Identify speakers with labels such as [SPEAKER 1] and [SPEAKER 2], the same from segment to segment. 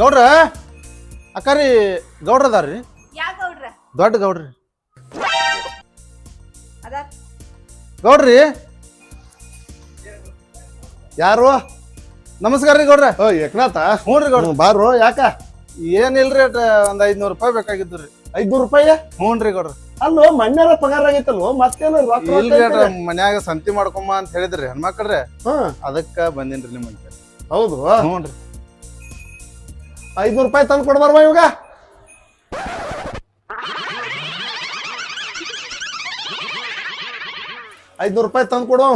[SPEAKER 1] ಗೌಡ್ರ? ಅಕ್ಕಾರಿ ಗೌಡ್ರ ಅದಾರ್ರಿ.
[SPEAKER 2] ಯಾವ ಗೌಡ್ರ?
[SPEAKER 1] ದೊಡ್ಡ ಗೌಡ್ರಿ.
[SPEAKER 2] ಅದ.
[SPEAKER 1] ಗೌಡ್ರಿ?
[SPEAKER 3] ಯಾರು?
[SPEAKER 1] ನಮಸ್ಕಾರ ರೀ ಗೌಡ್ರ.
[SPEAKER 3] ಓ ಏಕನಾಥ.
[SPEAKER 1] ಹ್ಞೂ ರೀ ಗೌಡ್ರ.
[SPEAKER 3] ಬಾರು ಯಾಕ?
[SPEAKER 1] ಏನಿಲ್ರಿ ಅಟ್ ಒಂದ್ ಐದ್ನೂರು ರೂಪಾಯಿ ಬೇಕಾಗಿದ್ದು ರೀ.
[SPEAKER 3] ಐದ್ನೂರು ರೂಪಾಯಿ?
[SPEAKER 1] ಹ್ಞೂ ರೀ ಗೌಡ್ರ.
[SPEAKER 3] ಅಲ್ಲೋ ಮನ್ಯಾರ ಪಗಾರ ಆಗೈತಲ್ವೋ? ಮತ್ತೇನು ರೊಕ್ಕ ರೊಕ್ಕ
[SPEAKER 1] ಇಲ್ರಿ ಅಟ್ ಮನ್ಯಾಗ ಸಂತಿ ಮಾಡ್ಕೊಂಬ ಅಂತ ಹೇಳಿದ್ರಿ ಹೆಣ್ಮಕ್ಳ್ರೆ
[SPEAKER 3] ಹ್ಮ್
[SPEAKER 1] ಅದಕ್ಕ ಬಂದಿನ್ರಿ ನಿಮ್ಮ ಮನ್ಯಾಗ.
[SPEAKER 3] ಹೌದು.
[SPEAKER 1] ಹ್ಞೂ ರೀ.
[SPEAKER 3] ಐದ್ನೂರು ರೂಪಾಯಿ ತಂದು ಕೊಡ್ಬಾರ್ವ ಇವಾಗ? ಐದ್ನೂರು ರೂಪಾಯಿ ತಂದು ಕೊಡು.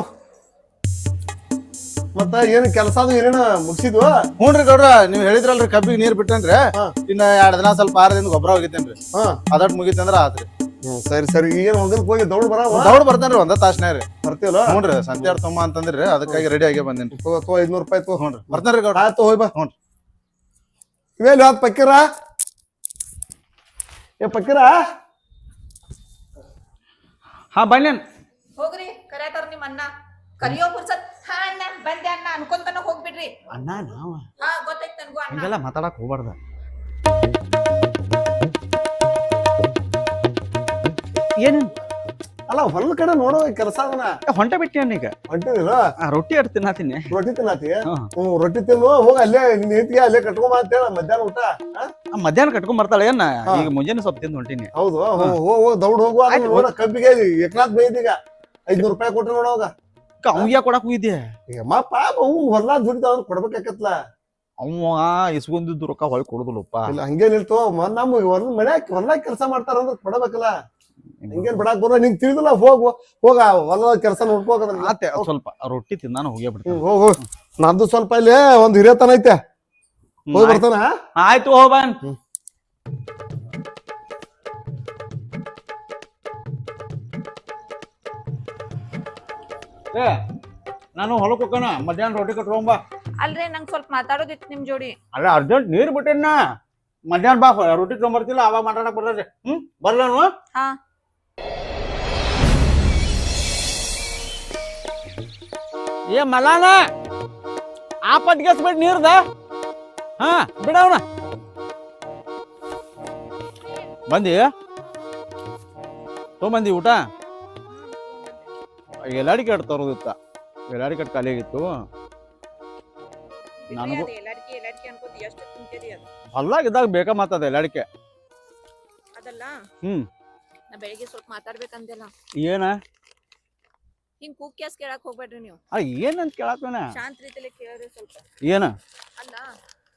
[SPEAKER 3] ಮತ್ತ ಏನ್ ಕೆಲಸ ಅದು ಏನೇನ ಮುಗಿಸಿದ್ವ?
[SPEAKER 1] ಹೂನ್ರಿ ಗೌಡ್ರ ನೀವ್ ಹೇಳಿದ್ರಲ್ರಿ ಕಬ್ಬಿಗೆ ನೀರ್ ಬಿಟ್ಟೇನ್ರಿ.
[SPEAKER 3] ಹಾ.
[SPEAKER 1] ಇನ್ನ ಎರಡ್ ದಿನ ಸ್ವಲ್ಪ ಆರದಿಂದ ಗೊಬ್ಬರ ಹೋಗಿತ್ತೇನ್ರಿ.
[SPEAKER 3] ಹಾ.
[SPEAKER 1] ಅದಟ್ ಮುಗಿತಂದ್ರ ಆತ್ರಿ.
[SPEAKER 3] ಹ್ಮ್ ಸರಿ ಸರಿ. ಏನ್ ಹೊಗಲ್ಕ್ ಹೋಗಿ ದೌಡ್ ಬರಾವ?
[SPEAKER 1] ದೌಡ್ ಬರ್ತೇನ್ರಿ ಒಂದ ತಾಸ್ನ್ಯಾಗ ರೀ.
[SPEAKER 3] ಬರ್ತೀವಲ್ಲ?
[SPEAKER 1] ಹ್ಞೂನ್ರಿ ಸಂತ್ಯಾರ್ ತಮ್ಮ ಅಂತಂದ್ರಿ ಅದಕ್ಕಾಗಿ ರೆಡಿ ಆಗಿ ಬಂದೇನ್ರಿ.
[SPEAKER 3] ತಗೋ ಐದ್ನೂರು ರೂಪಾಯಿ ತಗೋ.
[SPEAKER 1] ಬರ್ತಾನ್ರಿ ರೀ. ಬರ್ತೇನ್ರಿ ಗೌಡ್ರ.
[SPEAKER 3] ಆಯ್ತು ಹೋಯ್ ಬಾ.
[SPEAKER 1] ಹ್ಞೂ
[SPEAKER 3] ಇವೇಲಿ ಹೋದ್ ಪಕ್ಕೀರ? ಏ ಪಕ್ಕೀರ?
[SPEAKER 4] ಹಾ ಬನ್ನೇನ್.
[SPEAKER 2] ಹೋಗ್ರಿ ಕರ್ಯಾತಾರ ನಿಮ್ಮ ಅಣ್ಣ. ಕರಿಯೋ ಪುರ್ಸತ್. ಹಾ ಅಣ್ಣ ಬಂದೆ ಅಣ್ಣ. ಅನ್ಕೊಂತನ ಹೋಗ್ಬಿಡ್ರಿ.
[SPEAKER 4] ಅಣ್ಣ ನಾವ?
[SPEAKER 2] ಹಾ ಗೊತ್ತೈತ್ ನನ್ಗೂ ಅಣ್ಣ.
[SPEAKER 4] ಹಂಗೆಲ್ಲ ಮಾತಾಡಕ್ ಹೋಗ್ಬಾರ್ದ. ಏನ್?
[SPEAKER 3] ಅಲ್ಲ ಹೊಲದ ಕಡೆ ನೋಡೋ ಕೆಲಸ ಅದನ್ನ.
[SPEAKER 4] ಹೊಂಟ ಬಿಟ್ಟಿ ಈಗ.
[SPEAKER 3] ಹೊಂಟಿದಿಲ್ಲ
[SPEAKER 4] ಆ, ರೊಟ್ಟಿ ಅಡ್ ತಿನ್ನತೀನಿ.
[SPEAKER 3] ರೊಟ್ಟಿ ತಿನ್ನತಿ?
[SPEAKER 4] ಹ್ಮ್.
[SPEAKER 3] ಹ್ಮ್ ರೊಟ್ಟಿ ತಿನ್ನು ಹೋಗ ಅಲ್ಲೇ ನೀತಿಗೆ ಅಲ್ಲೇ ಕಟ್ಕೊಂಬ ಅಂತೇಳ ಮಧ್ಯಾಹ್ನ ಊಟ ಆ?
[SPEAKER 4] ಆ, ಮಧ್ಯಾಹ್ನ ಕಟ್ಕೊಂಡ್ ಬರ್ತಾಳೆ ಏನ
[SPEAKER 3] ಹಾ.
[SPEAKER 4] ಈಗ ಮುಂಜಾನೆ ಸ್ವಲ್ಪ ತಿಂದು ಹೊಂಟಿನಿ.
[SPEAKER 3] ಹೌದು ಹೋಗ್ ಹೋಗ್ ದೌಡ್ ಹೋಗುವ
[SPEAKER 4] ಆಯ್ತು,
[SPEAKER 3] ನೋಡ ಕಬ್ಬಿಗೆ ಏಕನಾಥ್ ಬೈದೀಗ ಐದ್ನೂರು ರೂಪಾಯಿ ಕೊಟ್ರೆ ನೋಡೋಗ
[SPEAKER 4] ಅವ್ಯ ಕೊಡಕ್ ಹೋಗಿದ್ದೆ
[SPEAKER 3] ಅಮ್ಮ ಪಾಪ ಅವ್ ಹೊಲ ದುಡಿದ ಅವ್ನು ಕೊಡ್ಬೇಕಾಕತ್ಲ?
[SPEAKER 4] ಅವ ಇಸ್ಕೊಂಡಿದ್ದು ರೊಕ್ಕ ಹೊಳ್ ಕೊಡುದಿಲ್ಲಪ್ಪ.
[SPEAKER 3] ಇಲ್ಲ ಹಂಗೇನಿರ್ತವ ನಮ್ ಹೊಲ ಮನ್ಯಾಗ ಹೊಲ್ದಾಗ ಕೆಲಸ ಮಾಡ್ತಾರ ಅಂದ್ರೆ ಕೊಡಬೇಕಲ್ಲ. ಹಂಗೇನ್ ಬಿಡಾಕ್ ಬರೋ ನಿಂಗ್ ತಿಳಿದಿಲ್ಲ ಹೋಗು. ಹೋಗ ಹೊಲದ ಕೆಲಸ ನೋಡ್ಕೋಕೆ
[SPEAKER 4] ಆತೆ ಸ್ವಲ್ಪ ರೊಟ್ಟಿ ತಿನ್ನಾನ ಹೋಗೇ ಬಿಡ್ತೀನಿ.
[SPEAKER 3] ಹೋಗು ಹೋಗ್. ನಂದು ಸ್ವಲ್ಪ ಇಲ್ಲಿ ಒಂದ್ ಹಿರಿಯತನ ಐತೆ. ಹೋಗಿ ಬರ್ತಾನ?
[SPEAKER 4] ಆಯ್ತು ಹೋಗ್ಬಾನ್ ಏ ನಾನು ಹೊಲಕ್ ಹೋಗೋಣ ಮಧ್ಯಾಹ್ನ ರೊಟ್ಟಿ ಕಟ್ಕೊಂಬ
[SPEAKER 2] ಅಲ್ರಿ ನಂಗೆ ಸ್ವಲ್ಪ ಮಾತಾಡೋದಿತ್ತು ನಿಮ್ ಜೋಡಿ.
[SPEAKER 4] ಅಲ್ಲ ಅರ್ಜೆಂಟ್ ನೀರ್ ಬಿಟ್ಟೇನ ಮಧ್ಯಾಹ್ನ ಬಾ ರೊಟ್ಟಿ ತೊಗೊಂಬರ್ತಿಲ್ಲ ಅವಾಗ ಮಾತಾಡಕ್ ಬರ್ತದೆ ಹ್ಮ್ ಬರ್ಲಾನು
[SPEAKER 2] ಹಾ.
[SPEAKER 4] ಏ ಮಲಾನ ಆ ಪಟ್ಗೆಸ್ಬಿಟ್ಟು ನೀರ್ದ. ಹಾ ಬಿಡವನ ಬಂದಿ? ತೊಗೊಂಬಂದಿ ಊಟ? ಎಲ್ಲಾಡಿ ಕಟ್ ತರೋದಿತ್ತ. ಎಲ್ಲಾಡಿ ಕಟ್ ಖಾಲಿ ಆಗಿತ್ತು. ನನಗೂ ಇದ್ದಾಗ ಬೇಕಾ ಮಾತದ ಎಲ್ಲಾಡಿಕೆ?
[SPEAKER 2] ಅದಲ್ಲ?
[SPEAKER 4] ಹ್ಮ್.
[SPEAKER 2] ಬೆಳಿಗ್ಗೆ ಸ್ವಲ್ಪ ಮಾತಾಡ್ಬೇಕಂದಿಲ್ಲ
[SPEAKER 4] ಏನ?
[SPEAKER 2] ಹಿಂಗ್ ಕೂಗ್ ಕ್ಯಾಸ್ ಕೇಳಕ್ ಹೋಗ್ಬೇಡ್ರಿ ನೀವು.
[SPEAKER 4] ಆ ಏನಂತ ಕೇಳತ್ತೇನ
[SPEAKER 2] ಶಾಂತ ರೀತಿಲಿ ಕೇಳ್ರಿ ಸ್ವಲ್ಪ.
[SPEAKER 4] ಏನ?
[SPEAKER 2] ಅಲ್ಲ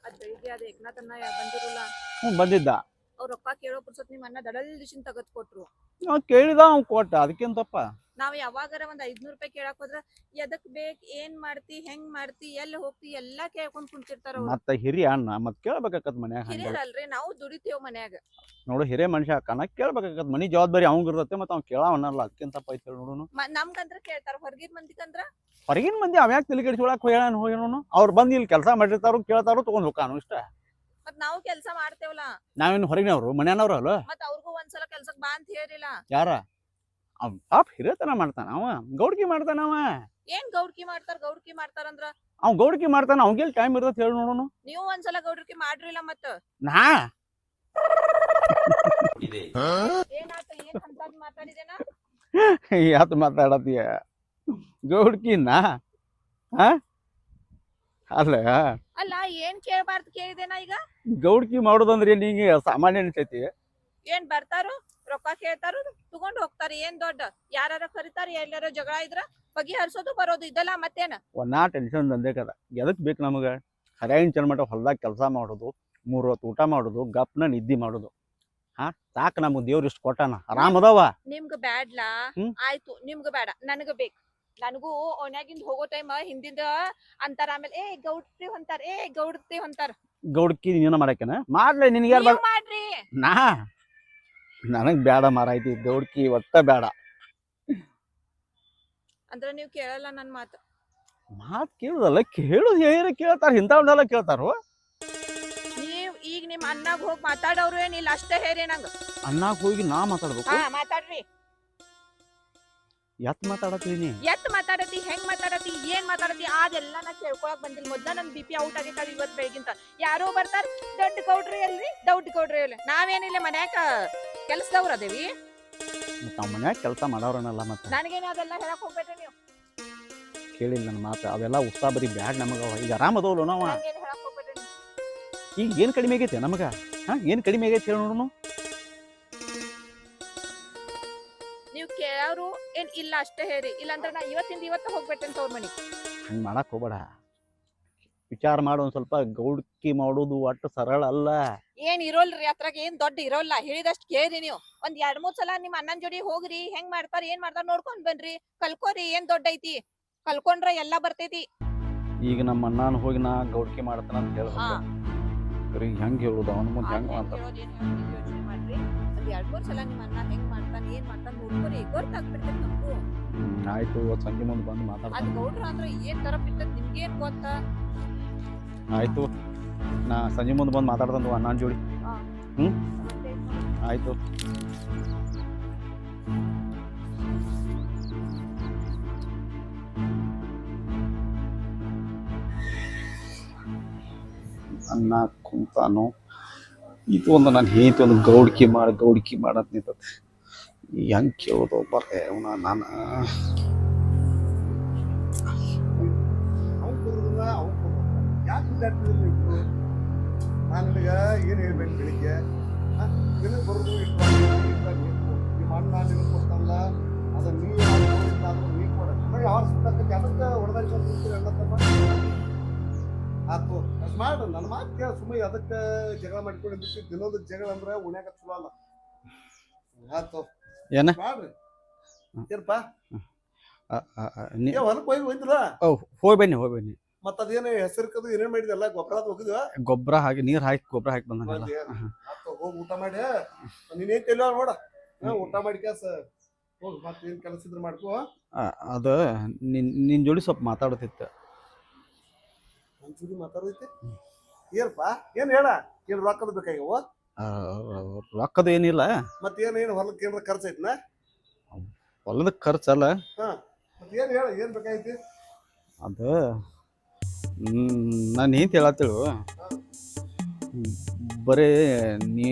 [SPEAKER 2] ಅದ್ ಬೆಳಿಗ್ಗೆ ಅದ ಏಕನಾಥನ್ನ ಬಂದಿರಲ್ಲ.
[SPEAKER 4] ಹ್ಞೂ ಬಂದಿದ್ದ.
[SPEAKER 2] ಅವ್ರ ರೊಕ್ಕ ಕೇಳೋ ಪುರ್ಸತ್ ನಿಮ್ ಅನ್ನ ದಡಲ್ ದಿಶಿನ್ ತಗದ್ ಕೊಟ್ರು.
[SPEAKER 4] ನಾವ್ ಕೇಳಿದ ಅವ್ನ್ ಕೊಟ್ಟ ಅದಕ್ಕಿಂತಪ್ಪ ತಪ್ಪ?
[SPEAKER 2] ನಾವ್ ಯಾವಾಗಾರ ಒಂದ್ ಐದ್ನೂರ್ ರೂಪಾಯಿ ಕೇಳಕ್ ಹೋದ್ರ ಎದಕ್ ಬೇಕ್ ಏನ್ ಮಾಡ್ತಿ ಹೆಂಗ್ ಮಾಡ್ತಿ ಎಲ್ಲಿ ಹೋಗ್ತಿ ಎಲ್ಲಾ ಕೇಳ್ಕೊಂಡ್ ಕುಂತಿರ್ತಾರ ಅವ್ರು.
[SPEAKER 4] ಮತ್ತ ಹಿರಿಯ ಅಣ್ಣ ಮತ್ ಕೇಳ್ಬೇಕಾಕತ್ ಮನ್ಯಾಗ ಹಂಗ.
[SPEAKER 2] ಹಿರಿಯರಲ್ರಿ ನಾವು ದುಡಿತೇವ್ ಮನ್ಯಾಗ.
[SPEAKER 4] ನೋಡು ಹಿರಿಯ ಮನುಷ್ಯ ಅಕ್ಕನ ಕೇಳ್ಬೇಕಾಕತ್ ಮನಿ ಜವಾಬ್ದಾರಿ ಅವಂಗ ಇರ್ತೈತಿ ಮತ್ತ ಅವ್ನ್ ಕೇಳವನಲ್ಲ ಅದಕ್ಕಿಂತಪ್ಪ ತಪ್ಪ ಐತಿ ನೋಡುನು.
[SPEAKER 2] ಮ- ನಮ್ಗಂದ್ರ ಕೇಳ್ತಾರ ಹೊರಗಿನ ಮಂದಿಗಂದ್ರ?
[SPEAKER 4] ಹೊರಗಿನ ಮಂದಿ ಅವ್ಯಾಕ್ ತಲೆ ಕೆಡಿಸ್ಕೊಳಕ್ ಹೋಗ್ಯಾನ ಹೋಗ್ಯಾನು ಅವ್ರು ಬಂದ್ ಇಲ್ಲಿ ಕೆಲಸ ಮಾಡಿರ್ತಾರು ಕೇಳ್ತಾರು ತಗೊಂಡ್ ಹೋಗ್ಕಾನು ಇಷ್ಟ.
[SPEAKER 2] ಮತ್ ನಾವು ಕೆಲಸ ಮಾಡ್ತೇವಲ್ಲ.
[SPEAKER 4] ನಾವೇನು ಹೊರಗಿನವ್ರು? ಮನ್ಯಾನವ್ರು ಅಲ್ಲ
[SPEAKER 2] ಮತ್ ಅವ್ರಿಗೂ ಒಂದ್ಸಲ ಕೆಲ್ಸಕ್ ಬಾ ಅಂತ ಹೇಳಿಲ್ಲ.
[SPEAKER 4] ಯಾರ? ಅವ್ ಪಾಪ ಹಿರಿಯತನ ಮಾಡ್ತಾನ ಅವ. ಗೌಡ್ಕಿ ಮಾಡ್ತಾನ ಅವ.
[SPEAKER 2] ಏನ್ ಗೌಡ್ಕಿ ಮಾಡ್ತಾರ? ಗೌಡ್ಕಿ ಮಾಡ್ತಾರಂದ್ರ
[SPEAKER 4] ಅವ್ ಗೌಡ್ಕಿ ಮಾಡ್ತಾನ ಅವ್ಗೆಲ್ ಟೈಮ್ ಇರ್ತೈತಿ ಹೇಳಿ ನೋಡುನು.
[SPEAKER 2] ನೀವು ಒಂದ್ಸಲ ಗೌಡ್ಕಿ ಮಾಡ್ರಿಲ್ಲ ಮತ್
[SPEAKER 4] ನಾ?
[SPEAKER 2] ಏನಾತ ಏನ್ ಅಂತದ್ ಮಾತಾಡಿದೇನ?
[SPEAKER 4] ಯಾತ್ ಮಾತಾಡತೀಯ ಗೌಡ್ಕಿನ ಹಾ? ಅಲ್ಲ
[SPEAKER 2] ಅಲ್ಲ ಏನ್ ಕೇಳಬಾರ್ದು ಕೇಳಿದೆನ ಈಗ?
[SPEAKER 4] ಗೌಡ್ಕಿ ಮಾಡೋದಂದ್ರೆ ನಿಂಗೆ ಸಾಮಾನ್ಯ ಅನಿಸೈತಿ.
[SPEAKER 2] ಏನ್ ಬರ್ತಾರು ರೊಕ್ಕ ಕೇಳ್ತಾರು ತಗೊಂಡ್ ಹೋಗ್ತಾರ. ಏನ್ ದೊಡ್ಡ? ಯಾರಾರ ಕರಿತಾರ ಎಲ್ಲಾರ ಜಗಳ ಇದ್ರ? ಬಗೆಹರಿಸೋದು ಬರೋದು ಇದಲ್ಲ ಮತ್ತೇನ?
[SPEAKER 4] ಒಂದಾ ಟೆನ್ಷನ್ ಬಂದೇ ಕದ. ಎದಕ್ ಬೇಕು ನಮಗ? ಹರ್ಯಾಗಿನ ಚಂದ ಮಟ್ಟ ಹೊಲ್ದಾಗ ಕೆಲಸ ಮಾಡೋದು ಮೂರ್ ಹೊತ್ತು ಊಟ ಮಾಡೋದು ಗಪ್ನ ನಿದ್ದಿ ಮಾಡೋದು. ಹಾ ಸಾಕ್ ನಮಗ್ ದೇವ್ರ ಇಷ್ಟು ಕೊಟ್ಟಾನ. ಆರಾಮ್ ಅದಾವ?
[SPEAKER 2] ನಿಮ್ಗ ಬ್ಯಾಡ್ಲಾ. ಆಯ್ತು ನಿಮ್ಗ ಬೇಡ ನನಗ ಬೇಕು. ನನಗೂ ಓನ್ಯಾಗಿಂದ ಹೋಗೋ ಟೈಮ್ ಹಿಂದಿಂದ ಅಂತಾರ ಆಮೇಲೆ ಏ ಗೌಡ್ತಿ ಹೊಂತಾರ ಏ ಗೌಡ್ತಿ ಹೊಂತಾರ.
[SPEAKER 4] ಗೌಡ್ಕಿ ನೀನ ಮಾಡಕೇನ ಮಾಡ್ಲೇ ನಿನಗೆ ಯಾರು
[SPEAKER 2] ಮಾಡ್ರಿ.
[SPEAKER 4] ನಾ? ನನಗ್ ಬೇಡ ಮಾರಾಯ್ತಿ ಗೌಡ್ಕಿ ಒಟ್ಟ ಬೇಡ
[SPEAKER 2] ಅಂದ್ರ ನೀವು ಕೇಳಲ್ಲ ನನ್ನ ಮಾತು.
[SPEAKER 4] ಮಾತು ಕೇಳುದಲ್ಲ ಕೇಳುದು ಹೇಳಿರ ಕೇಳ್ತಾರ ಇಂಥವನ್ನೆಲ್ಲ ಕೇಳ್ತಾರೋ
[SPEAKER 2] ನೀವ್ ಈಗ ನಿಮ್ಮ ಅಣ್ಣಾಗ ಹೋಗಿ ಮಾತಾಡೋರು ಏನಿಲ್ಲ ಅಷ್ಟೇ ಹೇರಿ ನಂಗ.
[SPEAKER 4] ಅಣ್ಣಗೆ ಹೋಗಿ ನಾ ಮಾತಾಡ್ಬೇಕು?
[SPEAKER 2] ಹಾ ಮಾತಾಡ್ರಿ.
[SPEAKER 4] ಎತ್ ಮಾತಾಡತ್ತೀನಿ
[SPEAKER 2] ಎತ್ ಮಾತಾಡತಿ ಹೆಂಗ್ ಮಾತಾಡತಿ ಏನ್ ಮಾತಾಡತಿ ಅದೆಲ್ಲ ನಾ ಕೇಳ್ಕೊಳಕ್ ಬಂದಿಲ್ಲ. ಮೊದ್ಲ ನನ್ ಬಿ ಪಿ ಔಟ್ ಆಗೈತದ ಇವತ್ ಬೆಳಗಿಂತ ಯಾರೋ ಬರ್ತಾರ ದೊಡ್ಡ ಕೌಡ್ರಿ ಅಲ್ರಿ ದೊಡ್ಡ ಕೌಡ್ರಿ ಅಲ್ಲ ನಾವೇನಿಲ್ಲ ಮನ್ಯಾಗ ಕೆಲ್ಸದವ್ರ ಅದೇವಿ.
[SPEAKER 4] ತಮ್ಮ ಮನ್ಯಾಗ ಕೆಲಸ ಮಾಡೋರನಲ್ಲ ಮತ್ತೆ.
[SPEAKER 2] ನನಗೇನು ಅದೆಲ್ಲ ಹೇಳಕ್ ಹೋಗ್ಬೇಡ್ರಿ ನೀವು.
[SPEAKER 4] ಕೇಳಿಲ್ಲ ನನ್ನ ಮಾತು ಅವೆಲ್ಲ ಉತ್ಸಾಹ ಬರೀ ಬ್ಯಾಡ್ ನಮಗ ಈಗ ಆರಾಮ ಅದವಲ್ಲ ನಾವ?
[SPEAKER 2] ನಂಗೇನು ಹೇಳಕ್ ಹೋಗ್ಬೇಡ್ರಿ ನೀವು.
[SPEAKER 4] ಈಗ ಏನ್ ಕಡಿಮೆ ಆಗೈತೆ ನಮಗ? ಹಾ ಏನ್ ಕಡಿಮೆ ಆಗೈತೆ ಹೇಳಿ ನೋಡೋಣ
[SPEAKER 2] ಇಲ್ಲ ಅಷ್ಟೇ ಹೇಳಿ. ಇಲ್ಲಾಂದ್ರೆ ನಾ ಇವತ್ತಿಂದ ಇವತ್ತ ಹೋಗ್ಬೇಕಂತ ಅವ್ರ ಮನಿ
[SPEAKER 4] ಹಂಗೆ ಮಾಡಕ್ ಹೋಗ್ಬೇಡ. ವಿಚಾರ ಮಾಡು ಒಂದ್ ಸ್ವಲ್ಪ ಗೌಡ್ಕಿ ಮಾಡೋದು ಅಷ್ಟು ಸರಳ ಅಲ್ಲ.
[SPEAKER 2] ಏನ್ ಇರೋಲ್ರಿ ಅದ್ರಾಗ ಏನ್ ದೊಡ್ಡ ಇರೋಲ್ಲ. ಹೇಳಿದಷ್ಟು ಕೇಳ್ರಿ ನೀವು. ಒಂದ್ ಎರಡ್ ಮೂರ್ ಸಲ ನಿಮ್ ಅಣ್ಣನ್ ಜೋಡಿ ಹೋಗ್ರಿ ಹೆಂಗ್ ಮಾಡ್ತಾರ ಏನ್ ಮಾಡ್ತಾರ ನೋಡ್ಕೊಂಡ್ ಬನ್ರಿ. ಕಲ್ಕೋರಿ ಏನ್ ದೊಡ್ಡ ಐತಿ. ಕಲ್ಕೊಂಡ್ರ ಎಲ್ಲಾ ಬರ್ತೈತಿ.
[SPEAKER 4] ಈಗ ನಮ್ಮ ಅಣ್ಣನ ಹೋಗಿ ನಾ ಗೌಡ್ಕಿ ಮಾಡ್ತಾನ ಅಂತ. ಹೇಳ್ಬೇಕು ಬರೀ ಹೆಂಗ್ ಹೇಳುದು? ಅವನ ಮುಂದೆ ಹೆಂಗ್
[SPEAKER 2] ಹೆಂಗ್ ಮಾಡ್ರಿ ಒಂದ್ ಎರಡ್ ಮೂರ್ ಸಲ ನಿಮ್ ಅಣ್ಣ ಹೆಂಗ್ ಮಾಡ್ತಾನ ಏನ್ ಮಾಡ್ತಾನ ನೋಡ್ಕೊರಿ ಗೊತ್ತಾಗ್ಬಿಡ್ತೈತಿ ನಮ್ಗೂ
[SPEAKER 4] ಹ್ಮ್, ಆಯ್ತು ಇವತ್ತು ಸಂಜೆ ಮುಂದೆ ಬಂದು
[SPEAKER 2] ಅದ್
[SPEAKER 4] ಮಾತಾಡ್ತಾನೆ
[SPEAKER 2] ಗೌಡ್ರ ಅಂದ್ರ ಏನ್ ತರ ಬಿದ್ದತ್ ನಿಮ್ಗೇನ್ ಗೊತ್ತ
[SPEAKER 4] ಆಯ್ತು ನಾ ಸಂಜೆ ಮುಂದೆ ಬಂದು ಮಾತಾಡ್ತಾನ ಅಣ್ಣನ ಜೋಡಿ ಆಯ್ತು ಅನ್ನ ಕುಂತಾನು ಇದು ಒಂದು ನಾನು ಹೇಂತಿ ಒಂದು ಗೌಡ್ಕಿ ಮಾಡಿ, ಗೌಡ್ಕಿ ಮಾಡತ್ ನಿಂತ ಹೆಂಗ್ ಕೇಳೋದು ಬರ್ರೆ ಅವನ ನಾನು
[SPEAKER 3] ನಿನಗ ಏನ್ ಹೇಳ್ಬೇಕು ಬೆಳಿಗ್ಗೆ? ಬರೋದು ಇಷ್ಟು ನಿಮ್ಮ ಅಣ್ಣ ನಿನಗ್ ಕೊಡ್ತಾನಲ್ಲ ಅದ ನೀರು ಆದ್ರೂ ನೀ ಕೊಡ. ನನಗೆ ಯಾವ ಸುತ್ತಕ್ಕೆ ಕೆಲಸ ಬಂದಿರ್ತೀರಿ ಎಲ್ಲ ತಮ್ಮ. ಆತು. ಮಾಡು ನನ್ನ ಮಾತು ಕೇಳ ಸುಮ್ಮನೆ ಅದಕ್ಕೆ ಜಗಳ ಮಾಡ್ಕೊಂಡಿರ್ತೀವಿ ದಿನದ ಜಗಳ ಅಂದ್ರೆ ಉಣ್ಯಾಕ ಚಲೋ ಅಲ್ಲ. ಆತು.
[SPEAKER 4] ಏನ?
[SPEAKER 3] ಮಾಡ್ರಿ. ಏನಪ್ಪ ಹೊಲಕ್ಕೆ ಹೋಗಿ ಹೋಯ್ತಿಲ್ಲ
[SPEAKER 4] ಹೋಗಿ ಬನ್ನಿ ಹೋಗಿ ಬನ್ನಿ.
[SPEAKER 3] ಮತ್ತ ಅದೇನು ಹೆಸರ್ಕದು ಏನೇನು ಮಾಡಿದೆಲ್ಲ ಗೊಬ್ಬರ ಹೋಗಿದ್ವ?
[SPEAKER 4] ಗೊಬ್ಬರ ಹಾಕಿ ನೀರು ಹಾಕಿ ಗೊಬ್ಬರ ಹಾಕಿ ಬಂದ
[SPEAKER 3] ಹೋಗಿ ಊಟ ಮಾಡಿ. ನೀನೇನ್ ತೆಲ್ಲ ನೋಡ. ಊಟ ಮಾಡಿ ಕೆಲಸ. ಹೋಗಿ ಮತ್ತೆ ಏನ್ ಕೆಲಸ ಇದ್ರೆ ಮಾಡ್ಕೋ.
[SPEAKER 4] ಅದು ನಿನ್ ನಿನ್ ಜೋಡಿ ಸ್ವಲ್ಪ ಮಾತಾಡತಿತ್ತು.
[SPEAKER 3] ಒಂಚೂರಿ ಮಾತಾಡೈತಿ ಏನಪ್ಪ ಏನ್ ಹೇಳ? ಏನ್ ರೊಕ್ಕದ ಬೇಕಾಗ್ಯವ
[SPEAKER 4] ರೊಕ್ಕದ ಏನಿಲ್ಲ.
[SPEAKER 3] ಮತ್ ಏನ್ ಏನ್ ಹೊಲಕ್ಕೆ ಏನಾರ ಖರ್ಚು ಐತ್ನ?
[SPEAKER 4] ಹೊಲದ ಖರ್ಚಲ್ಲ
[SPEAKER 3] ಮತ್ತೆ ಏನ್ ಹೇಳ? ಏನ್ ಬೇಕಾಗೈತಿ?
[SPEAKER 4] ಅದು ನಾನು ಏನ್ ಹೇಳತ್ತೇಳು. ಬರೀ ನೀ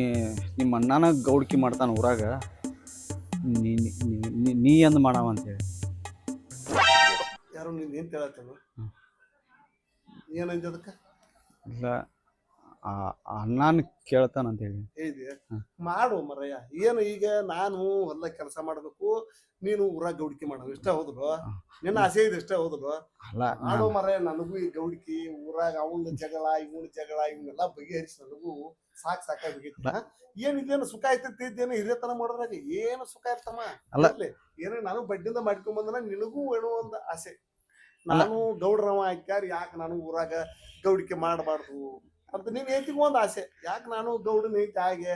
[SPEAKER 4] ನಿಮ್ಮ ಅಣ್ಣನ ಗೌಡ್ಕಿ ಮಾಡ್ತಾನ ಊರಾಗ. ನೀ ನೀ- ನೀ- ಮಾಡವ ಅಂತೇಳಿ
[SPEAKER 3] ಯಾರು ನೀನ್ ಏನ್ ಹೇಳತ್ತೇನು? ಏನೈತಿ ಅದಕ್ಕ?
[SPEAKER 4] ಇಲ್ಲ ಅಣ್ಣನ ಕೇಳ್ತಾನ ಅಂತೇಳಿ
[SPEAKER 3] ಹೇಳಿದೆ
[SPEAKER 4] ಹ್ಮ್.
[SPEAKER 3] ಮಾಡು ಮರಯ್ಯ ಏನು ಈಗ ನಾನು ಹೊಲ ಕೆಲಸ ಮಾಡಬೇಕು ನೀನು ಊರಾಗ ಗೌಡಿಕೆ ಮಾಡೋದು ಇಷ್ಟ ಹೋದ್ರು? ನಿನ್ನ ಆಸೆ ಇದೆ ಇಷ್ಟ ಹೋದ್ರು?
[SPEAKER 4] ಅಲ್ಲ
[SPEAKER 3] ಮಾಡೋ ಮರ ನನಗೂ ಈ ಗೌಡಿಕೆ ಊರಾಗ ಅವನ ಜಗಳ ಇವನ ಜಗಳ ಇವನ್ನೆಲ್ಲ ಬಗೆಹರಿಸಿ ನನಗೂ ಸಾಕ್ ಸಾಕಾಗಿತ್ತು ಏನಿದೇನು ಏನ್ ಇದೇನು ಸುಖ ಆಯ್ತೈತಿ ಇದೇನು ಹಿರಿಯತನ ಮಾಡೋದ್ರಾಗ? ಏನು ಸುಖ ಇರ್ತಮ್ಮ?
[SPEAKER 4] ಅಲ್ಲ.
[SPEAKER 3] ಏನೋ ನಾನು ಬಡ್ಡಿಂದ ಮಾಡ್ಕೊಂಡ್ ಬಂದ್ರ ನಿನಗೂ ಏನೋ ಒಂದು ಆಸೆ. ನಾನು ಗೌಡ್ರವ ಹಾಕ್ಯಾರ ಯಾಕೆ ನಾನು ಊರಾಗ ಗೌಡಿಕೆ ಮಾಡಬಾರ್ದು ಅಂತ ನೀನ್ ಹೇಳ್ತಿಗೂ ಒಂದು ಆಸೆ. ಯಾಕೆ ನಾನು ಗೌಡನ ಐತಿ ಹಾಗೆ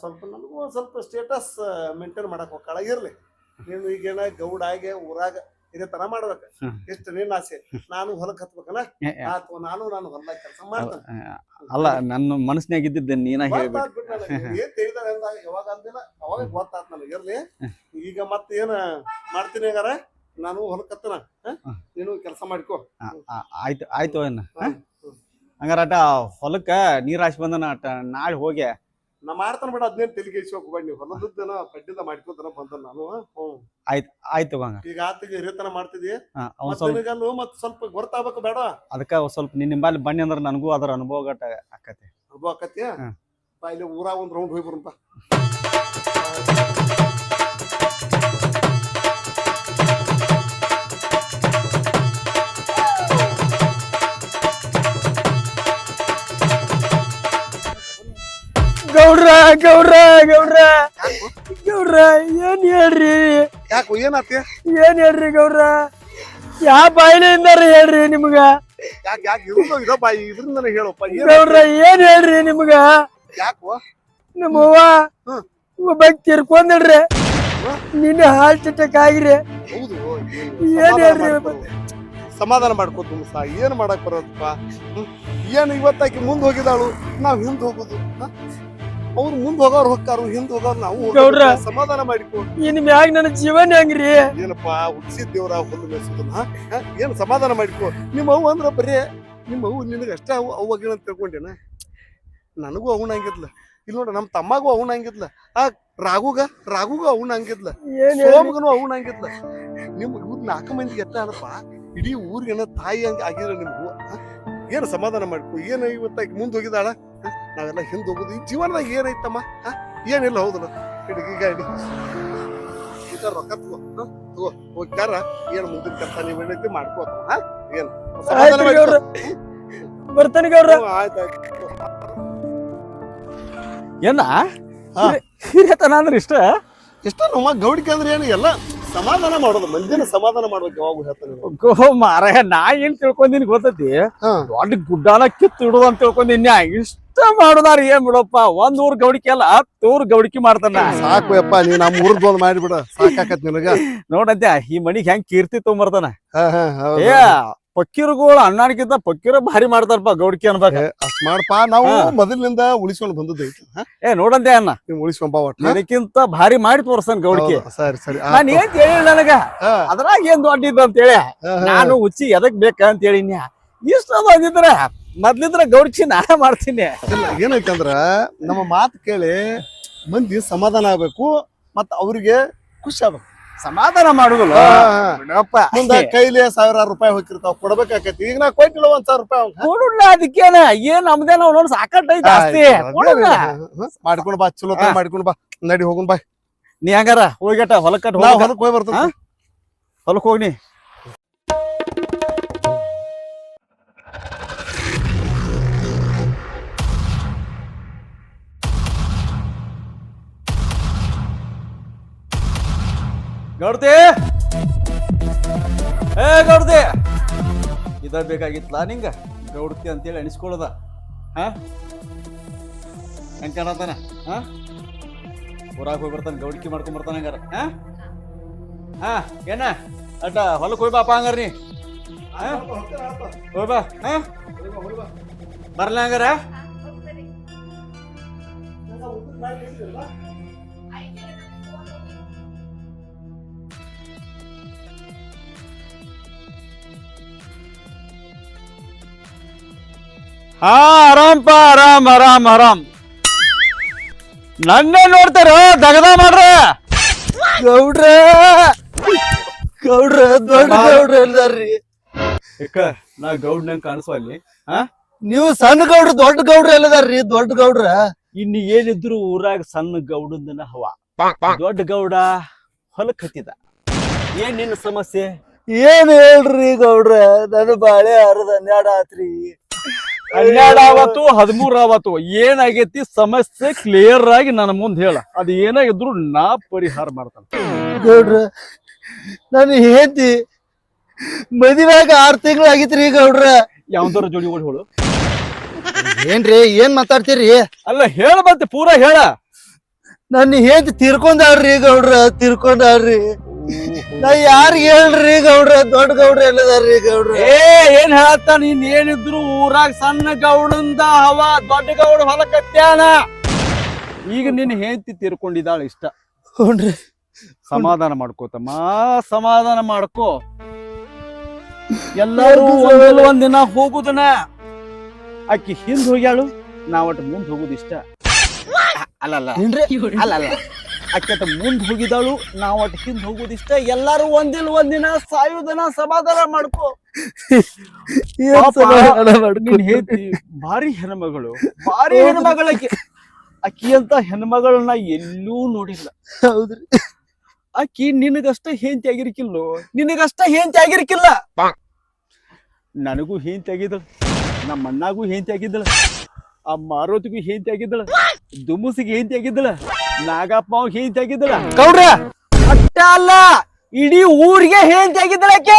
[SPEAKER 3] ಸ್ವಲ್ಪ ನನಗೂ ಒಂದ್ ಸ್ವಲ್ಪ ಸ್ಟೇಟಸ್ ಮೇಂಟೈನ್ ಮಾಡಕ್ ಹೋಗ್ಕಾಳ ಇರ್ಲಿ. ನೀನು ಈಗೇನ ಗೌಡ ಆಗಿ ಊರಾಗ ಇದೇ ತರ ಮಾಡ್ಬೇಕು.
[SPEAKER 4] ಇಷ್ಟ
[SPEAKER 3] ಎಷ್ಟು ನಿನ್ನ ಆಸೆ? ನಾನು ಹೊಲಕ್ ಹತ್ಬೇಕಲ್ಲ ಆತು ನಾನು ನಾನು ಹೊಲದಾಗ ಕೆಲಸ ಮಾಡ್ತೇನೆ.
[SPEAKER 4] ಅಲ್ಲ ನನ್ನ ಮನಸ್ನ್ಯಾಗ ಇದ್ದಿದ್ದೆ ನೀನ ಹೇಳ್ಬಿಟ್ಟು
[SPEAKER 3] ಏನ್ ಯಾವಾಗ ಅಂದಿಲ್ಲ ಅವಾಗ ಗೊತ್ತಾತ್ ನನಗೆ. ಇರ್ಲಿ. ಈಗ ಮತ್ತೆ ಏನ ಮಾಡ್ತೀನಿ ಹಂಗಾರ? ನಾನು ಹೊಲಕತ್ತನ? ನೀನು ಕೆಲಸ ಮಾಡ್ಕೋ.
[SPEAKER 4] ಆಯ್ತು ಆಯ್ತು
[SPEAKER 3] ಹ್ಮ್.
[SPEAKER 4] ಹಂಗಾರ ಅಟ ಹೊಲಕ್ಕ ನೀರ್ ಹಾಸಿ ಬಂದನ ಅಟ ನಾಳೆ ಹೋಗಿ.
[SPEAKER 3] ನಾ ಮಾಡ್ತಾನ ಬೇಡ ಅದ್ನೇನ್ ತೆಲಿಗೆ ಬನ್ನಿ ನೀವು. ಹೊಲದನ ಪಡ್ಡಿಂದ ಮಾಡ್ಕೋತಾನ ಬಂದ ನಾನು ಆಯ್ತು
[SPEAKER 4] ಆಯ್ತು ಬಂಗ
[SPEAKER 3] ಈಗ ಆತಿಗೆ ಹಿರಿಯತನ ಮಾಡ್ತಿದಿ
[SPEAKER 4] ಅವ್ನ್
[SPEAKER 3] ಮತ್ತೆ
[SPEAKER 4] ಸ್ವಲ್ಪ
[SPEAKER 3] ನಿನಗಲ್ಲು ಮತ್ ಸ್ವಲ್ಪ ಗೊತ್ತಾಗ್ಬೇಕು ಬೇಡ.
[SPEAKER 4] ಅದಕ್ಕ ಸ್ವಲ್ಪ ನಿನ್ ನಿಂಬಲ್ಲಿ ಬನ್ನಿ ಅಂದ್ರೆ ನನಗೂ ಅದರ ಅನುಭವ ಗಟ್ಟ ಆಕತಿ.
[SPEAKER 3] ಅನುಭವ ಆಕತಿ ಇಲ್ಲಿ ಊರಾಗ ಒಂದ್ ರೌಂಡ್ ಹೋಗಿ ಬರಂಪ
[SPEAKER 5] ಗೌಡ್ರ ಗೌಡ್ರ. ಗೌಡ್ರ ಏನ್ ಹೇಳ್ರಿ?
[SPEAKER 3] ಯಾಕೆ ಏನಾತಿ
[SPEAKER 5] ಏನ್ ಹೇಳ್ರಿ ಗೌಡ್ರ? ಯಾವ ಬಾಯಿಲಿಂದ ಹೇಳ್ರಿ ನಿಮ್ಗ?
[SPEAKER 3] ಯಾಕೆ ಯಾಕೆ ಇವ್ರು ಇದೋ ಬಾಯಿ ಇದ್ರಿಂದ ಹೇಳಪ್ಪ
[SPEAKER 5] ಗೌಡ್ರ ಏನ್ ಹೇಳ್ರಿ ನಿಮ್ಗ?
[SPEAKER 3] ಯಾಕೋ
[SPEAKER 5] ನಮ್ಮ ಅವ್ವ
[SPEAKER 3] ಹ್ಮ್.
[SPEAKER 5] ಒಬ್ಬ ತಿರ್ಕೊಂಡ್ರಿ ನಿನ್ನೆ ಹಾರ್ಟ್ ಅಟ್ಯಾಕ್ ಆಗಿರಿ.
[SPEAKER 3] ಹೌದು
[SPEAKER 5] ಏನ್ ಹೇಳ್ರಿ
[SPEAKER 3] ಸಮಾಧಾನ ಮಾಡ್ಕೋ ಸಾ ಏನ್ ಮಾಡಕ್ ಬರೋದಪ್ಪ? ಏನು ಇವತ್ತಾಕಿ ಮುಂದ್ ಹೋಗಿದಾಳು ನಾವ್ ಹಿಂದೆ ಹೋಗುದು? ಅವ್ರು ಮುಂದ್ ಹೋಗೋರು ಹೋಗ್ತಾರು ಹಿಂದ್ ಹೋಗೋರು ನಾವು
[SPEAKER 5] ಗೌಡ್ರ.
[SPEAKER 3] ಸಮಾಧಾನ ಮಾಡಿಕೊ
[SPEAKER 5] ಇನ್ ಮ್ಯಾಗ ನನ್ನ ಜೀವನ ಹೆಂಗ್ರಿ
[SPEAKER 3] ಏನಪ್ಪಾ ಹುಟ್ಟಿಸಿದ ದೇವ್ರ ಹುಲ್ಲು ಮೇಸೋದನ್ನ? ಏನ್ ಸಮಾಧಾನ ಮಾಡಿಕೊ ನಿಮ್ಮ ಅವ್ವ ಅಂದ್ರ ಬರೀ ನಿಮ್ಮ ಅವ್ವ ನಿನಗ ಅಷ್ಟ ಅವು ಅಂತ ತಿಳ್ಕೊಂಡೇನ ನನಗೂ ಅವನ ಹಂಗಿದ್ಲ ಇಲ್ಲ ನೋಡ ನಮ್ಮ ತಮ್ಮಗೂ ಅವನ ಹಂಗಿದ್ಲ ಆ ರಾಗುಗ ರಾಘುಗ ಅವನ ಹಂಗಿದ್ಲ
[SPEAKER 5] ಏನ್ ಹೇಳ್ರಿ?
[SPEAKER 3] ಸೋಮಗನು ಅವನ ಹಂಗಿದ್ಲ ನಿಮ್ ಇವ್ರ ನಾಲ್ಕು ಮಂದಿ ಎತ್ತ ಅನಪ್ಪ ಇಡೀ ಊರಿಗೆನ ತಾಯಿ ಹಂಗ ಆಗಿದ್ರ ನಿಮ್ಗೂ? ಏನ್ ಸಮಾಧಾನ ಮಾಡ್ಕೊ ಏನ್ ಇವತ್ತ ಮುಂದ್ ಹೋಗಿದಾಳ? ನಾವೆಲ್ಲ ಹಿಂದೆ ಹೋಗುದು ಈ ಜೀವನದಾಗ ಏನೈತಮ್ಮ? ಹಾ? ಏನಿಲ್ಲ ಹೌದಲ್ಲ? ಹಿಡಿಗಿ ಗಾಡಿ. ಈಗ ರೊಕ್ಕ ತಗೋ. ಹಾ? ತಗೋ. ಹೋಗ್ತಾರ ಏನ್ ಮುಂದಿನ ಕೆಲಸ ನೀವ್ ಏನೈತಿ ಮಾಡ್ಕೋ. ಹಾ? ಏನ್?
[SPEAKER 5] ಆಯ್ತ್ರಿ. ಗೌಡ್ರ ಬರ್ತಾನೆ ಗೌಡ್ರ
[SPEAKER 3] ಹ್ಞೂ, ಆಯ್ತಾಯ್ತು
[SPEAKER 4] ಏನ?
[SPEAKER 3] ಹಾ.
[SPEAKER 4] ಹಿರಿಯತನ ಅಂದ್ರೆ ಇಷ್ಟ?
[SPEAKER 3] ಎಷ್ಟ ನಮ್ಮ ಗೌಡಿಕೆ ಅಂದ್ರೆ ಏನು ಎಲ್ಲ ಸಮಾಧಾನ ಮಾಡೋದು ಮಂದಿನ ಸಮಾಧಾನ ಮಾಡ್ಬೇಕು ಯಾವಾಗ ಹೇಳ್ತಾನೆ
[SPEAKER 4] ಗೋ ಮಾರಾಯ ನಾ ಏನ್ ತಿಳ್ಕೊಂಡಿನ ಗೊತ್ತೈತಿ?
[SPEAKER 3] ಹಾ.
[SPEAKER 4] ದೊಡ್ಡ ಗುಡ್ಡಾನ ಕಿತ್ತು ಇಡುದು ಅಂತ ತಿಳ್ಕೊಂಡಿನ್ಯಾ ಇಷ್ಟ ಮಾಡುದಾರ. ಏನ್ ಬಿಡಪ್ಪ ಒಂದ್ ಊರ್ ಗೌಡಿಕೆ ಅಲ್ಲ ಹತ್ತು ಊರ್ ಗೌಡಿಕೆ ಮಾಡ್ತಾನ.
[SPEAKER 3] ಸಾಕು ಯಪ್ಪ ನೀ ನಮ್ಮ ಊರ್ ಒಂದ್ ಮಾಡಿಬಿಡ ಸಾಕಾಕತ್ ನಿನಗ.
[SPEAKER 4] ನೋಡಂತೆ ಈ ಮನಿಗ್ ಹೆಂಗ್ ಕೀರ್ತಿ ತೊಗೊಂಬರ್ತಾನ?
[SPEAKER 3] ಹೌದು.
[SPEAKER 4] ಏ ಪಕ್ಕಿರುಗಳು ಅಣ್ಣಾಡ್ಕಿಂತ ಪಕ್ಕಿರ ಭಾರಿ ಮಾಡ್ತಾರಪ್ಪ ಗೌಡಿಕೆ ಅನ್ಬೇಕ.
[SPEAKER 3] ಅಷ್ಟ್ ಮಾಡಪ್ಪ ನಾವು. ಮೊದಲಿನಿಂದ ಉಳಿಸ್ಕೊಂಡು ಬಂದದ್ದು
[SPEAKER 4] ಏ ನೋಡಂತೆ ಅಣ್ಣ.
[SPEAKER 3] ನೀವು ಉಳಿಸ್ಕೊಂಡ್
[SPEAKER 4] ನನಕ್ಕಿಂತ ಭಾರಿ ಮಾಡಿ ತೋರ್ಸನ್ ಗೌಡಿಕೆ.
[SPEAKER 3] ಸರಿ ಸರಿ.
[SPEAKER 4] ನಾನ್ ಏನ್ ಹೇಳಿಲ್ಲ ನನಗ? ಅದ್ರಾಗ ಏನ್ ದೊಡ್ಡಿದ್ದು ಅಂತ ಹೇಳಿ. ನಾನು ಉಚ್ಚಿ ಎದಕ್ ಬೇಕ ಅಂತ ಹೇಳಿನ್ಯ ಇಷ್ಟ ಅದು ಅಂದಿದ್ರ ಮೊದ್ಲಿದ್ರ ಗೌಡ್ಚಿ ನಾ ಮಾಡ್ತೀನಿ.
[SPEAKER 3] ಏನಾಯ್ತಂದ್ರ ಏನೈತಂದ್ರ ನಮ್ಮ ಮಾತು ಕೇಳಿ ಮಂದಿ ಸಮಾಧಾನ ಆಗ್ಬೇಕು ಮತ್ತ ಅವ್ರಿಗೆ ಖುಷಿ ಆಗ್ಬೇಕು.
[SPEAKER 4] ಸಮಾಧಾನ ಮಾಡುದಿಲ್ಲ. ಬಿಡಪ್ಪ.
[SPEAKER 3] ಮುಂದ ಕೈಲಿ ಸಾವಿರಾರು ರೂಪಾಯಿ ಹೋಗಿರ್ತಾವ ಕೊಡ್ಬೇಕಾಕೈತಿ. ಈಗ ನಾ ಕೊಟ್ಟಿಲ್ಲ ಒಂದ್ ಸಾವಿರ ರೂಪಾಯಿ ಅವ್ನ್ಗ.
[SPEAKER 4] ಕೊಡುಲ್ಲ ಅದಕ್ಕೇನ? ಏನ್ ನಮ್ದೇನ ನಾವ್ ಸಾಕಟ್ಟೈತಿ ಜಾಸ್ತಿ.
[SPEAKER 3] ಮಾಡ್ಕೊಂಡು
[SPEAKER 4] ಕೊಡುಲ್ಲ.
[SPEAKER 3] ಬಾ ಚಲೋ. ಮಾಡ್ಕೊಂಡ್ ಬಾ. ನಡಿ ಹೋಗುನ್ ಬಾ.
[SPEAKER 4] ನೀ ಹಂಗಾರ ಹೋಗಿಟ ಹೊಲಕ್ಕ
[SPEAKER 3] ನಾ
[SPEAKER 4] ಹೋಗ
[SPEAKER 3] ಹೊಲಕ್ ಹೋಗಿ ಬರ್ತೇನೆ?
[SPEAKER 4] ಹೊಲಕ್ ಹೋಗ್ನಿ. ಗೌಡ್ತಿ ಏ ಗೌಡ್ತಿ ಇದ ಬೇಕಾಗಿತ್ತು ನಿಂಗ? ಗೌಡ್ತಿ ಅಂತೇಳಿ ಅನಿಸ್ಕೊಳ್ಳೋದ. ಹಾ? ಹೆಂಗ್ ಕಾಣತಾನ ಹಾ? ಊರಾಗ ಹೋಗಿ ಬರ್ತಾನೆ, ಗೌಡಿಕೆ ಮಾಡ್ಕೊಂಡ್ ಬರ್ತಾನೆ ಹಂಗಾರ, ಹಾ? ಹಾ, ಏನ? ಅಟ್ಟ ಹೊಲಕ್ಕೆ ಹೋಯ್ಬಾಪ ಬಾಪ ಹಂಗಾರ ನೀ? ಹೋಯ್ಬಾ ಹಾ? ಬರ್ಲ ಹಂಗಾರ? ಹಾ ಪಾ ಆರಾಮ್ ಆರಾಮ್ ಆರಾಮ್. ನನ್ನೇ ನೋಡ್ತಾರ ದಗದ ಮಾಡ್ರ.
[SPEAKER 5] ಗೌಡ್ರ ಗೌಡ್ರ ದೊಡ್ಡ ಗೌಡ್ರ
[SPEAKER 4] ಯಾಕ ನಾ ಗೌಡ್ ನಂಗೆ ಕಾಣಿಸೋ ಅಲ್ಲಿ
[SPEAKER 5] ನೀವು ಸಣ್ಣ ಗೌಡ್ರ ದೊಡ್ಡ ಗೌಡ್ರ ಎಲ್ಲದಾರ್ರಿ ದೊಡ್ಡ ಗೌಡ್ರ.
[SPEAKER 4] ಇನ್ನು ಏನಿದ್ರು ಊರಾಗ ಸಣ್ಣ ಗೌಡಂದನ ಹವ. ದೊಡ್ಡ ಗೌಡ ಹೊಲಕ್ ಹತ್ತಿದ ಏನ್ ನಿನ್ನ ಸಮಸ್ಯೆ?
[SPEAKER 5] ಏನ್ ಹೇಳ್ರಿ ಗೌಡ್ರ ನನ್ನ ಬಾಳೆ ಹರದ ಹನ್ನೆರಡು ಆತ್ರಿ.
[SPEAKER 4] ಹನ್ನೆರಡು ಆವತ್ತು ಹದಿಮೂರ್ ಆವತ್ತು ಏನಾಗೈತಿ ಸಮಸ್ಯೆ ಕ್ಲಿಯರ್ ಆಗಿ ನನ್ನ ಮುಂದೆ ಹೇಳ. ಅದು ಏನಾಗಿದ್ರು ನಾ ಪರಿಹಾರ ಮಾಡ್ತಾನೆ.
[SPEAKER 5] ಗೌಡ್ರ ನಾನು ಹೇಳ್ತಿ ಮದಿವಾಗ ಆರ್ ತಿಂಗಳಾಗಿತ್ರಿ ಗೌಡ್ರ.
[SPEAKER 4] ಯಾವ್ದಾರ ಜೋಡಿ ಓಡಿ ಹೇಳು.
[SPEAKER 5] ಏನ್ರಿ ಏನ್ ಮಾತಾಡ್ತೀರಿ?
[SPEAKER 4] ಅಲ್ಲ ಹೇಳ ಮತ್ತೆ ಪೂರಾ ಹೇಳ.
[SPEAKER 5] ನನ್ನ ಹೇಳ್ತಿ ತಿರ್ಕೊಂಡ್ರಿ ಗೌಡ್ರ ತೀರ್ಕೊಂಡಾಳ್ರಿ ನಾ ಯಾರಿಗ್ ಹೇಳ್ರಿ ಗೌಡ್ರ ದೊಡ್ಡ ಗೌಡ್ರ ಎಲ್ಲದಾರ್ರಿ ಗೌಡ್ರ?
[SPEAKER 4] ಏ ಏನ್ ಹೇಳತ್ತ ನೀನ್ ಏನಿದ್ರು ಊರಾಗ ಸಣ್ಣ ಗೌಡಂದ ಹವ ದೊಡ್ಡ ಗೌಡ ಹೊಲಕತ್ಯಾನ? ಈಗ ನಿನ್ನ ಹೆಂಡತಿ ತೀರ್ಕೊಂಡಿದ್ದಾಳ ಇಷ್ಟ.
[SPEAKER 5] ಹೌನ್ರಿ.
[SPEAKER 4] ಸಮಾಧಾನ ಮಾಡ್ಕೋತಮ್ಮ ಸಮಾಧಾನ ಮಾಡ್ಕೋ. ಎಲ್ಲರೂ ಒಂದಲ್ಲ ಒಂದಿನ ಹೋಗುದನ. ಆಕಿ ಹಿಂದ್ ಹೋಗ್ಯಾಳು ನಾವ್ ಒಟ್ಟು ಮುಂದ್ ಹೋಗುದಿಷ್ಟ. ಅಲ್ಲಲ್ಲ. ಅಲ್ಲಲ್ಲ. ಆಕೆ ಮುಂದೆ ಹೋಗಿದಾಳು ನಾವ್ ಒಟ್ಟ ಹಿಂದ್ ಹೋಗುದು ಇಷ್ಟ ಎಲ್ಲಾರು ಒಂದಿಲ್ ಒಂದಿನ ಸಾಯುದನ ಸಮಾಧಾನ ಮಾಡ್ಕೋ. ಭಾರಿ ಹೆಣ್ಮಗಳು ಭಾರಿ ಹೆಣ್ಮಗಳ ಅಕ್ಕಿ ಅಂತ ಹೆಣ್ಮಗಳನ್ನ ಎಲ್ಲೂ ನೋಡಿಲ್ಲ.
[SPEAKER 5] ಹೌದ್ರಿ.
[SPEAKER 4] ಅಕ್ಕಿ ನಿನಗಷ್ಟ ಹೇಂತಿ ಆಗಿರ್ಕಿಲ್ಲ ನಿನಗಷ್ಟ ಹೇಂತಿ ಆಗಿರ್ಕಿಲ್ಲ? ನನಗೂ ಹೇಂತಿ ಆಗಿದ್ದಳು ನಮ್ಮ ಅಣ್ಣಗೂ ಹೆಂಚಿ ಆಗಿದ್ದಳು ಆ ಮಾರೋತಿಗೂ ಹೆಂಚಿ ಆಗಿದ್ದಳು ದುಮುಸಿಗೆ ಹೆಂಚಿ ಆಗಿದ್ದಳ. ನಾಗಪ್ಪ ಅವ್ ಆಗಿದ್ದಳ?
[SPEAKER 5] ಗೌಡ್ರ!
[SPEAKER 4] ಅಟ್ಟ ಅಲ್ಲ ಇಡೀ ಊರಿಗೆ ಹೆಂಡತಿ ಆಗಿದ್ದಳ ಆಕೆ.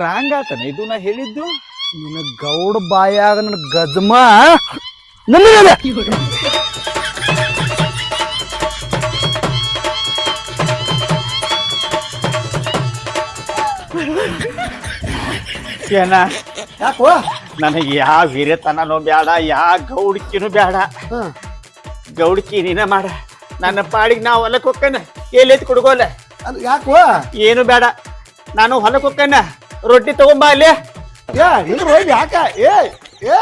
[SPEAKER 4] ರಾಂಗ್ ಆತನ ಇದು ನಾ ಹೇಳಿದ್ದು?
[SPEAKER 5] ನಿನ್ನ ಗೌಡ ಬಾಯಾಗ ನನ್ನ ಗಜಮ ನನಗದ
[SPEAKER 4] ಏನ?
[SPEAKER 3] ಯಾಕೋ
[SPEAKER 4] ನನಗೆ ಯಾ ಹಿರಿಯತನನೂ ಬೇಡ ಯಾ ಗೌಡ್ಕಿನೂ ಬೇಡ
[SPEAKER 3] ಹ್ಮ್.
[SPEAKER 4] ಗೌಡ್ಕಿ ನೀನ ಮಾಡ. ನನ್ನ ಪಾಡಿಗೆ ನಾ ಹೊಲಕ್ಕೆ ಹೋಗ್ಕನ ಎಲ್ಲಿ ಕುಡ್ಗೋಲ್ಲ
[SPEAKER 3] ಅದು ಯಾಕೋ
[SPEAKER 4] ಏನು ಬೇಡ ನಾನು ಹೊಲಕ್ಕೆ ಹೋಗ್ಕನ ರೊಟ್ಟಿ ತಗೊಂಬ ಅಲ್ಲಿ.
[SPEAKER 3] ಏ ಹೋಗಿ ಯಾಕ? ಏ ಏ.